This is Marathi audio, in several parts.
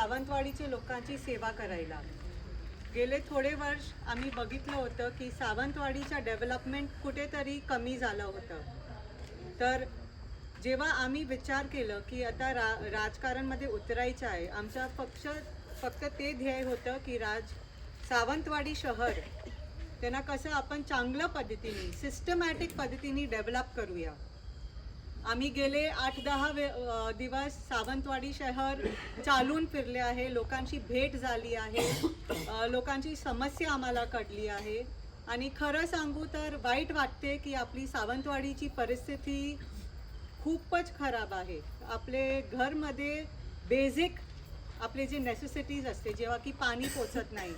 सावंतवाडीची लोकांची सेवा करायला. गेले थोडे वर्ष आम्ही बघितलं होतं की सावंतवाडीच्या डेव्हलपमेंट कुठेतरी कमी झालं होतं. तर जेव्हा आम्ही विचार केलं की आता रा राजकारणमध्ये उतरायचं आहे आमचा पक्ष फक्त ते ध्येय होतं की राज सावंतवाडी शहर त्यांना कसं आपण चांगल्या पद्धतीने सिस्टमॅटिक पद्धतीने डेव्हलप करूया. आम्ही गेले आठ दहा वे दिवस सावंतवाडी शहर चालून फिरले आहे. लोकांची भेट झाली आहे. लोकांची समस्या आम्हाला कळली आहे. आणि खरं सांगू तर वाईट वाटते की आपली सावंतवाडीची परिस्थिती खूपच खराब आहे. आपले घरमध्ये बेसिक आपले जे नेसेसिटीज असते जेव्हा की पाणी पोचत नाही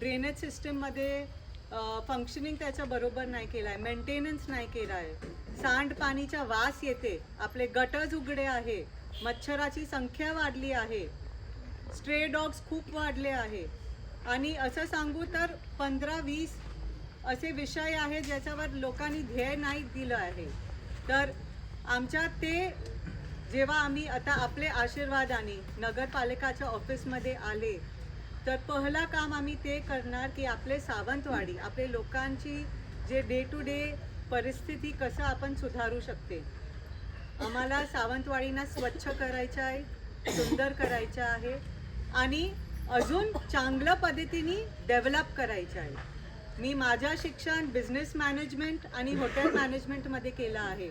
ड्रेनेज सिस्टममध्ये फंक्शनिंग त्याच्या बरोबर नाही केलं आहे मेंटेनन्स नाही केला आहे सांडपाणीचा वास येते. आपले गटज उघडे आहे. मच्छराची संख्या वाढली आहे. स्ट्रे डॉग्स खूप वाढले आहे. आणि असं सांगू तर पंधरा वीस असे विषय आहे ज्याच्यावर लोकांनी ध्येय नाही दिलं आहे. तर आमच्या ते जेव्हा आम्ही आता आपले आशीर्वादाने नगरपालिकाच्या ऑफिसमध्ये आले तर पहिला काम आम्ही ते करणार की आपले सावंतवाडी आपले लोकांची जे डे टू डे परिस्थिती कसं आपण सुधारू शकते. आम्हाला सावंतवाडीना स्वच्छ करायचं आहे सुंदर करायचं आहे आणि अजून चांगल्या पद्धतीने डेव्हलप करायचं आहे. मी माझं शिक्षण बिझनेस मॅनेजमेंट आणि हॉटेल मॅनेजमेंटमध्ये केलं आहे.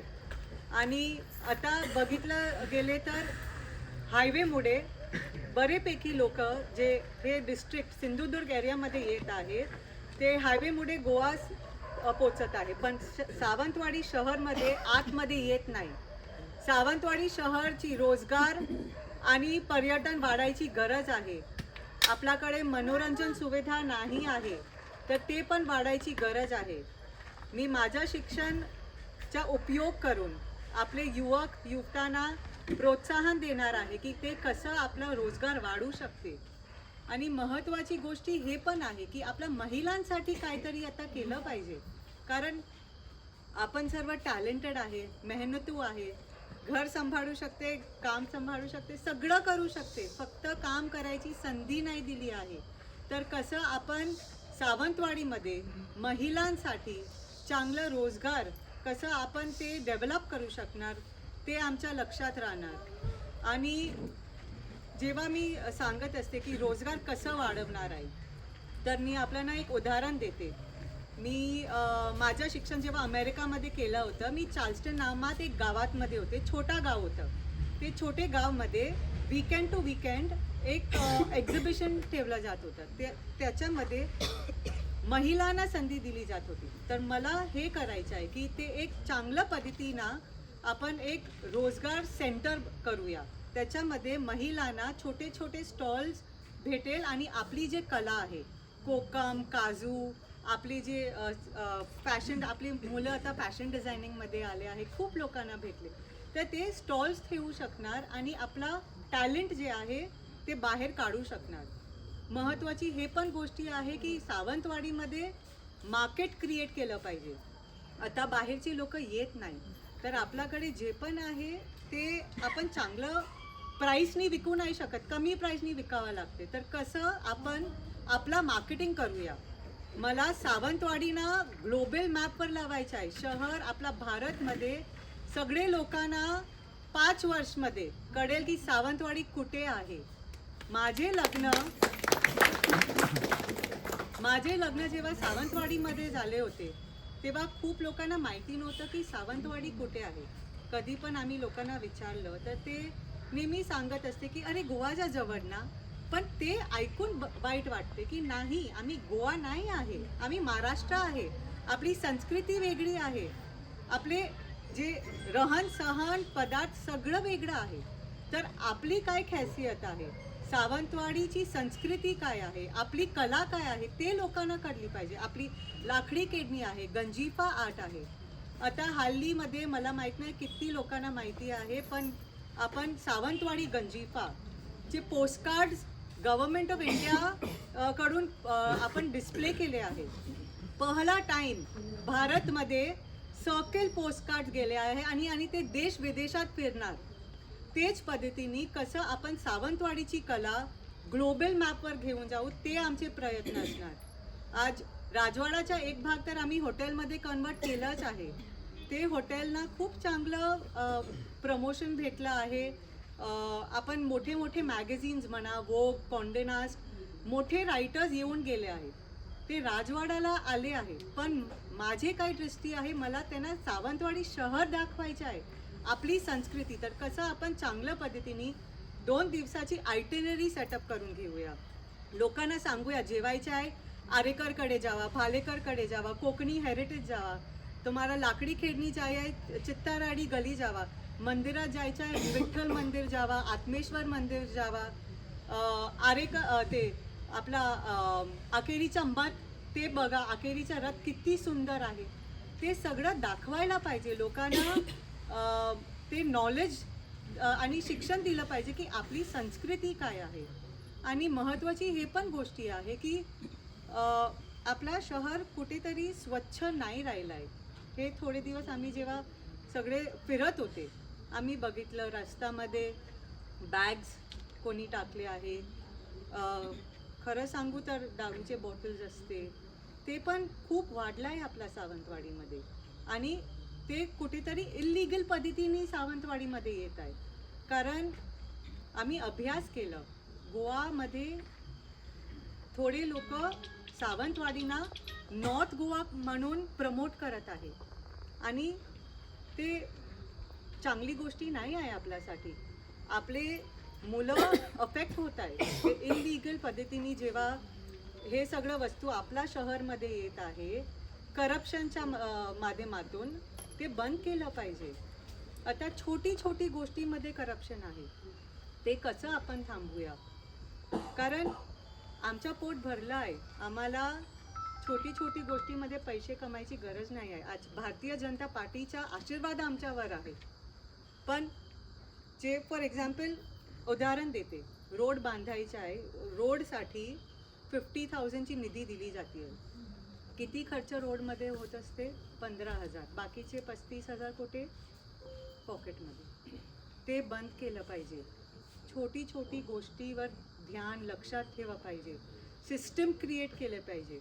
आणि आता बघितलं गेले तर हायवेमुळे बरेपैकी लोक जे हे डिस्ट्रिक्ट सिंधुदुर्ग एरियामध्ये येत आहेत ते हायवेमुळे गोवा पोचत आहे. पण श- सावंतवाडी शहरमध्ये आतमध्ये येत नाही. सावंतवाडी शहरची रोजगार आणि पर्यटन वाढायची गरज आहे. आपल्याकडे मनोरंजन सुविधा नाही आहे तर ते पण वाढायची गरज आहे. मी माझं शिक्षणचा उपयोग करून आपले युवक युवकांना प्रोत्साहन देणार आहे की ते कसं आपला रोजगार वाढू शकते. आणि महत्त्वाची गोष्टी हे पण आहे की आपल्या महिलांसाठी काहीतरी आता केलं पाहिजे. कारण आपण सर्व टॅलेंटेड आहे मेहनतू आहे घर सांभाळू शकते काम सांभाळू शकते सगळं करू शकते. फक्त काम करायची संधी नाही दिली आहे. तर कसं आपण सावंतवाडीमध्ये महिलांसाठी चांगलं रोजगार कसं आपण ते डेव्हलप करू शकणार? ते आमच्या लक्षात राहणार. आणि जेव्हा मी सांगत असते की रोजगार कसं वाढवणार आहे तर मी आपल्याला एक उदाहरण देते. मी माझं शिक्षण जेव्हा अमेरिकामध्ये केलं होतं मी चार्ल्स्टन नामात एक गावातमध्ये होते छोटा गाव होतं. ते छोटे गावमध्ये वीकेंड टू वीकेंड एक एक्झिबिशन ठेवलं जात होतं. ते त्याच्यामध्ये महिलांना संधी दिली जात होती. तर मला हे करायचं आहे की ते एक चांगलं पद्धतीनं आपण एक रोजगार सेंटर करूया. त्याच्यामध्ये महिलांना छोटे छोटे स्टॉल्स भेटेल आणि आपली जे कला आहे कोकम काजू आपली जे फॅशन आपली मुलं आता फॅशन डिझायनिंगमध्ये आले आहे खूप लोकांना भेटले. तर ते स्टॉल्स ठेवू शकणार आणि आपला टॅलेंट जे आहे ते बाहेर काढू शकणार. महत्त्वाची हे पण गोष्टी आहे की सावंतवाडीमध्ये मार्केट क्रिएट केलं पाहिजे. आता बाहेरची लोकं येत नाही. तर आपल्याकडे जे पण आहे ते आपण चांगलं प्राईसनी विकू नाही शकत कमी प्राईसनी विकावं लागते. तर कसं आपण आपला मार्केटिंग करूया. मला सावंतवाडीना ग्लोबल मॅपवर लावायचं आहे. शहर आपला भारतमध्ये सगळे लोकांना पाच वर्षमध्ये कळेल की सावंतवाडी कुठे आहे. माझे लग्न माझे लग्न जेव्हा सावंतवाडीमध्ये झाले होते तेव्हा खूप लोकांना माहिती नव्हतं की सावंतवाडी कुठे आहे. कधी पण आम्ही लोकांना विचारलं तर ते नेहमी सांगत असते की अरे गोवाच्या जवळ ना. पण ते ऐकून ब- वाईट वाटते की नाही आम्ही गोवा नाही आहे. आम्ही महाराष्ट्र आहे. आपली संस्कृती वेगळी आहे. आपले जे रहन सहन पदार्थ सगळं वेगळं आहे. तर आपली काय खॅसियत आहे? सावंतवाडीची संस्कृती काय आहे? आपली कला काय आहे? ते लोकांना कळली पाहिजे. आपली लाकडी केडणी आहे गंजीफा आर्ट आहे. आता हल्लीमध्ये मला माहीत नाही किती लोकांना माहिती आहे पण आपण सावंतवाडी गंजीफा जे पोस्टकार्ड्स गव्हर्नमेंट ऑफ इंडिया कडून आपण डिस्प्ले केले आहे. पहिला टाइम भारतमध्ये सर्कल पोस्टकार्ड गेले आहे आणि आणि ते देश विदेशात फिरणार. तेच पद्धतीने कसं आपण सावंतवाडीची कला ग्लोबल मॅपवर घेऊन जाऊ ते आमचे प्रयत्न असणार. आज राजवाडाचा एक भाग तर आम्ही हॉटेलमध्ये कन्वर्ट केलंच आहे. ते हॉटेलना खूप चांगलं प्रमोशन भेटलं आहे. आपण मोठे मोठे मॅगझिन्स म्हणा वोग कॉन्डेनास्ट मोठे रायटर्स येऊन गेले आहेत. ते राजवाड्याला आले आहे पण माझे काय दृष्टी आहे मला त्यांना सावंतवाडी शहर दाखवायचे आहे. आपली संस्कृती. तर कसं आपण चांगल्या पद्धतीने दोन दिवसाची आयटेनरी सेटअप करून घेऊया. लोकांना सांगूया जेवायचे आहे आरेकरकडे जावा भालेकरकडे जावा कोकणी हेरिटेज जावा. तुम्हाला लाकडी खेळणी जाय आहे चित्ताराडी गली जावा. मंदिरात जायचं आहे विठ्ठल मंदिर जावा आत्मेश्वर मंदिर जावा. आरेक ते आपला अकेरीचा आकेरीचा मठ ते बघा अकेरीचा रथ किती सुंदर आहे. ते सगळं दाखवायला पाहिजे लोकांना. ते नॉलेज आणि शिक्षण दिलं पाहिजे की आपली संस्कृती काय आहे. आणि महत्त्वाची हे पण गोष्टी आहे की आपला शहर कुठेतरी स्वच्छ नाही राहिलं आहे हे थोडे दिवस आम्ही जेव्हा सगळे फिरत होते आम्ही बघितलं रस्त्यामध्ये बॅग्स कोणी टाकले आहे. खरं सांगू तर दारूचे बॉटल्स असते. ते पण खूप वाढलं आहे आपल्या सावंतवाडीमध्ये. आणि ते कुठेतरी इलिगल पद्धतीने सावंतवाडीमध्ये येत आहे कारण आम्ही अभ्यास केलं. गोवामध्ये थोडे लोक सावंतवाडीना नॉर्थ गोवा म्हणून प्रमोट करत आहे आणि ते चांगली गोष्टी नाही आहे आपल्यासाठी. आपले मुलं अफेक्ट होत आहे इलिगल पद्धतीने जेव्हा हे सगळं वस्तू आपल्या शहरमध्ये येत आहे करप्शनच्या माध्यमातून ते बंद केलं पाहिजे. आता छोटी छोटी गोष्टीमध्ये करप्शन आहे. ते कसं आपण थांबूया कारण आमचा पोट भरलं आहे आम्हाला छोटी छोटी गोष्टीमध्ये पैसे कमायची गरज नाही आहे. आज भारतीय जनता पार्टीचा आशीर्वाद आमच्यावर आहे. पण जे फॉर एक्झाम्पल उदाहरण देते. रोड बांधायचा आहे. रोडसाठी फिफ्टी थाउजंडची निधी दिली जाते. किती खर्च रोडमध्ये होत असते? पंधरा हजार. बाकीचे पस्तीस हजार कुठे? पॉकेटमध्ये. ते बंद केलं पाहिजे. छोटी छोटी गोष्टीवर ध्यान लक्षात ठेवा पाहिजे. सिस्टम क्रिएट केले पाहिजे.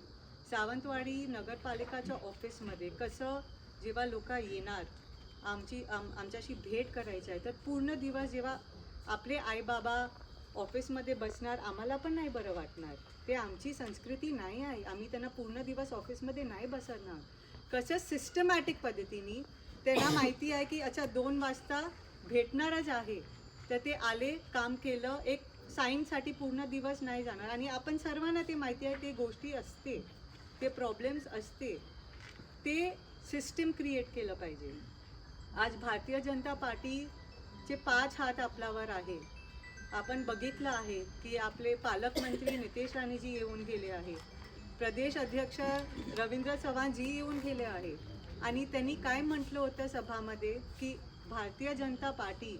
सावंतवाडी नगरपालिकाच्या ऑफिसमध्ये कसं जेव्हा लोक येणार आमची आम आमच्याशी भेट करायची आहे तर पूर्ण दिवस जेव्हा आपले आईबाबा ऑफिसमध्ये बसणार आम्हाला पण नाही बरं वाटणार. ते आमची संस्कृती नाही आहे. आम्ही त्यांना पूर्ण दिवस ऑफिसमध्ये नाही बसणार कसं सिस्टमॅटिक पद्धतीने त्यांना माहिती आहे की अच्छा दोन वाजता भेटणारच आहे. तर ते आले काम केलं एक साईनसाठी पूर्ण दिवस नाही जाणार. आणि आपण सर्वांना ते माहिती आहे ते गोष्टी असते. ते प्रॉब्लेम्स असते. ते सिस्टम क्रिएट केलं पाहिजे. आज भारतीय जनता पार्टीचे पाच हात आपल्यावर आहे. आपण बघितलं आहे की आपले पालकमंत्री नितेश राणेजी येऊन गेले आहे. प्रदेश अध्यक्ष रवींद्र चव्हाणजी येऊन गेले आहे. आणि त्यांनी काय म्हटलं होतं सभामध्ये? की भारतीय जनता पार्टी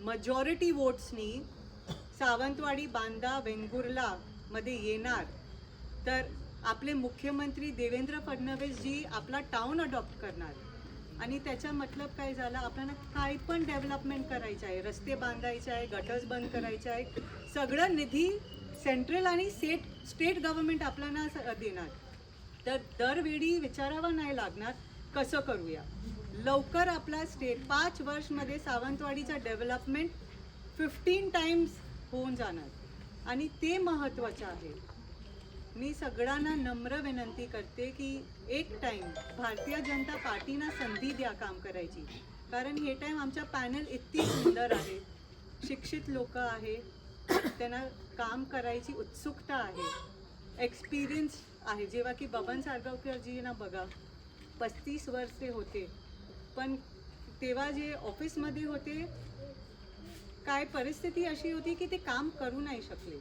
मजॉरिटी वोट्सनी सावंतवाडी बांदा वेंगुर्ला मध्ये येणार. तर आपले मुख्यमंत्री देवेंद्र फडणवीस जी आपला टाउन अडॉप्ट करणार. आणि त्याचा मतलब काय झाला? आपल्याला काय पण डेव्हलपमेंट करायचं आहे. रस्ते बांधायचे आहे गटर्स बंद करायचे आहे सगळं निधी सेंट्रल आणि सेट स्टेट गव्हर्नमेंट आपल्याला देणार. तर दरवेळी विचारावा नाही लागणार कसं करूया? लवकर आपला स्टेट पाच वर्षमध्ये सावंतवाडीचा डेव्हलपमेंट फिफ्टीन टाइम्स होऊन जाणार. आणि ते महत्त्वाचं आहे. मी सगळ्यांना नम्र विनंती करते की एक टाईम भारतीय जनता पार्टीना संधी द्या काम करायची. कारण हे टाईम आमच्या पॅनल इतकी सुंदर आहे. शिक्षित लोक आहे. त्यांना काम करायची उत्सुकता आहे. एक्सपिरियन्स आहे. जेव्हा की बबन सारगावकरजींना बघा पस्तीस वर्षे होते. पण तेव्हा जे ऑफिसमध्ये होते काय परिस्थिती अशी होती की ते काम करू नाही शकले.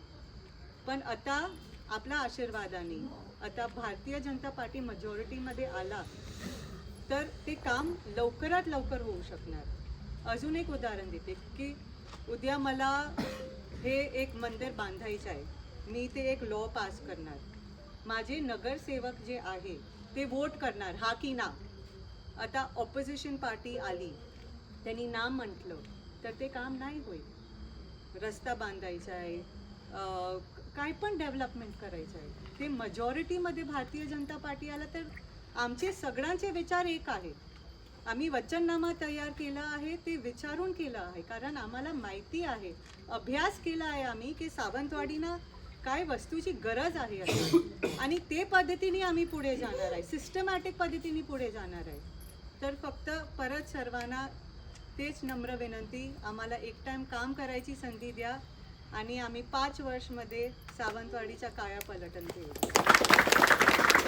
पण आता आपला आशीर्वादाने. आता भारतीय जनता पार्टी मेजॉरिटीमध्ये आला तर ते काम लवकरात लवकर होऊ शकणार. अजून एक उदाहरण देते की उद्या मला हे एक मंदिर बांधायचं आहे. मी ते एक लॉ पास करणार. माझे नगरसेवक जे आहे ते वोट करणार हा की ना? आता ऑपोजिशन पार्टी आली त्यांनी ना म्हटलं तर ते काम नाही होईल. रस्ता बांधायचा आहे काय पण डेव्हलपमेंट करायचं आहे. ते मजॉरिटीमध्ये भारतीय जनता पार्टी आला तर आमचे सगळ्यांचे विचार एक आहेत. आम्ही वचननामा तयार केला आहे ते विचारून केलं आहे. कारण आम्हाला माहिती आहे अभ्यास केला आहे आम्ही की सावंतवाडीना काय वस्तूची गरज आहे आणि ते पद्धतीने आम्ही पुढे जाणार आहे. सिस्टमॅटिक पद्धतीने पुढे जाणार आहे. तर फक्त परत सर्वांना तेच नम्र विनंती आम्हाला एक टाइम काम करायची संधी द्या. आणि आम्ही पाच वर्षमध्ये सावंतवाडीच्या काया पलटन केली.